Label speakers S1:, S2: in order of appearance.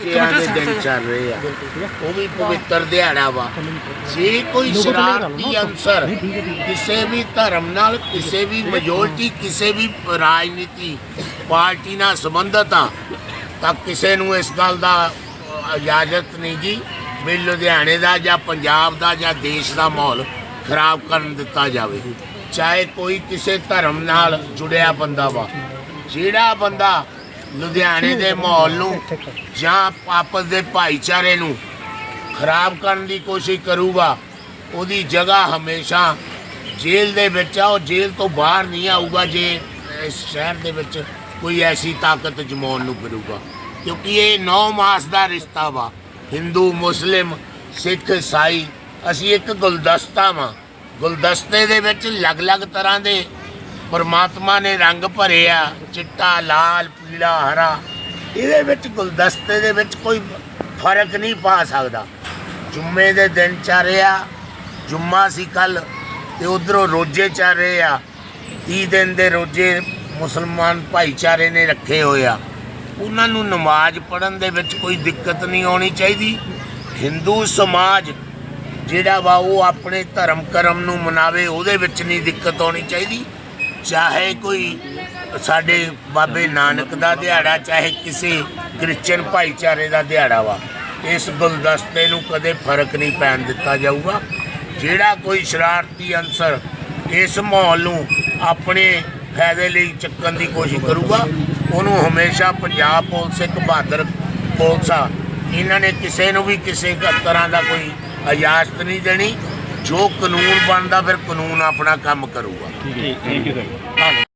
S1: ਬੱਚਿਆਂ ਦੇ ਦਿਨ ਚੱਲ ਰਹੇ ਆ? ਉਹ ਵੀ ਪਵਿੱਤਰ ਦਿਹਾੜਾ ਵਾ। ਜੇ ਕੋਈ ਸ਼ਰਾਰਤੀ ਅੰਸਰ ਕਿਸੇ ਵੀ ਧਰਮ ਨਾਲ ਕਿਸੇ ਵੀ ਮੈਜੋਰਟੀ ਕਿਸੇ ਵੀ ਰਾਜਨੀਤੀ ਪਾਰਟੀ ਨਾਲ ਸੰਬੰਧਤ ਆ ਤਾਂ ਕਿਸੇ ਨੂੰ ਇਸ ਗੱਲ ਦਾ ਇਜਾਜ਼ਤ ਨਹੀਂ ਜੀ ਵੀ ਲੁਧਿਆਣੇ ਦਾ ਜਾਂ ਪੰਜਾਬ ਦਾ ਜਾਂ ਦੇਸ਼ ਦਾ ਮਾਹੌਲ ਖਰਾਬ ਕਰਨ ਦਿੱਤਾ ਜਾਵੇ। ਚਾਹੇ ਕੋਈ ਕਿਸੇ ਧਰਮ ਨਾਲ ਜੁੜਿਆ ਬੰਦਾ ਵਾ। ਜਿਹੜਾ ਬੰਦਾ ਲੁਧਿਆਣੇ ਦੇ ਮਾਹੌਲ ਨੂੰ ਜਾਂ ਆਪਸ ਦੇ ਭਾਈਚਾਰੇ ਨੂੰ ਖਰਾਬ ਕਰਨ ਦੀ ਕੋਸ਼ਿਸ਼ ਕਰੂਗਾ ਉਹਦੀ ਜਗ੍ਹਾ ਹਮੇਸ਼ਾ ਜੇਲ੍ਹ ਦੇ ਵਿੱਚ ਆ ਉਹ ਜੇਲ੍ਹ ਤੋਂ ਬਾਹਰ ਨਹੀਂ ਆਊਗਾ ਜੇ ਇਸ ਸ਼ਹਿਰ ਦੇ ਵਿੱਚ ਕੋਈ ਐਸੀ ਤਾਕਤ ਜਮਾਉਣ ਨੂੰ ਫਿਰੂਗਾ। ਕਿਉਂਕਿ ਇਹ ਨੌ ਮਾਸ ਦਾ ਰਿਸ਼ਤਾ ਵਾ ਹਿੰਦੂ ਮੁਸਲਿਮ ਸਿੱਖ ਈਸਾਈ ਅਸੀਂ ਇੱਕ ਗੁਲਦਸਤਾ ਵਾਂ। ਗੁਲਦਸਤੇ ਦੇ ਵਿੱਚ ਅਲੱਗ-ਅਲੱਗ ਤਰ੍ਹਾਂ ਦੇ ਪਰਮਾਤਮਾ ਨੇ ਰੰਗ ਭਰੇ ਆ ਚਿੱਟਾ, ਲਾਲ, ਪੀਲਾ, ਹਰਾ। ਇਹਦੇ ਵਿੱਚ ਗੁਲਦਸਤੇ ਦੇ ਵਿੱਚ ਕੋਈ ਫ਼ਰਕ ਨਹੀਂ ਪਾ ਸਕਦਾ। ਜੁੰਮੇ ਦੇ ਦਿਨ ਚੱਲ ਰਿਹਾ, ਜੁੰਮਾ ਸੀ ਕੱਲ ਤੇ ਉਧਰੋਂ ਰੋਜੇ ਚੱਲ ਰਹੇ ਆ। 30 ਦਿਨ ਦੇ ਰੋਜੇ ਮੁਸਲਮਾਨ ਭਾਈਚਾਰੇ ਨੇ ਰੱਖੇ ਹੋਏ ਆ। ਉਹਨਾਂ ਨੂੰ ਨਮਾਜ਼ ਪੜਨ ਦੇ ਵਿੱਚ ਕੋਈ ਦਿੱਕਤ ਨਹੀਂ ਆਉਣੀ ਚਾਹੀਦੀ। ਹਿੰਦੂ ਸਮਾਜ ਜਿਹੜਾ ਵਾ ਉਹ ਆਪਣੇ ਧਰਮ ਕਰਮ ਨੂੰ ਮਨਾਵੇ, ਉਹਦੇ ਵਿੱਚ ਨਹੀਂ ਦਿੱਕਤ ਆਉਣੀ ਚਾਹੀਦੀ। ਚਾਹੇ ਕੋਈ ਸਾਡੇ ਬਾਬੇ ਨਾਨਕ ਦਾ ਦਿਹਾੜਾ, ਚਾਹੇ ਕਿਸੇ ਕ੍ਰਿਸਚਨ ਭਾਈਚਾਰੇ ਦਾ ਦਿਹਾੜਾ ਵਾ, ਇਸ ਗੁਲਦਸਤੇ ਨੂੰ ਕਦੇ ਫ਼ਰਕ ਨਹੀਂ ਪੈਣ ਦਿੱਤਾ ਜਾਊਗਾ। ਜਿਹੜਾ ਕੋਈ ਸ਼ਰਾਰਤੀ ਅੰਸਰ ਇਸ ਮਾਹੌਲ ਨੂੰ ਆਪਣੇ ਫਾਇਦੇ ਲਈ ਚੱਕਣ ਦੀ ਕੋਸ਼ਿਸ਼ ਕਰੂਗਾ, ਉਹਨੂੰ ਹਮੇਸ਼ਾ ਪੰਜਾਬ ਪੁਲਿਸ, ਇੱਕ ਬਹਾਦਰ ਪੁਲਿਸ ਆ। ਇਹਨਾਂ ਨੇ ਕਿਸੇ ਨੂੰ ਵੀ ਕਿਸੇ ਤਰ੍ਹਾਂ ਦਾ ਕੋਈ ਇਜਾਜ਼ਤ ਨਹੀਂ ਦੇਣੀ। ਜੋ ਕਾਨੂੰਨ ਬਣਦਾ ਫਿਰ ਕਾਨੂੰਨ ਆਪਣਾ ਕੰਮ ਕਰੂਗਾ।
S2: Thank you sir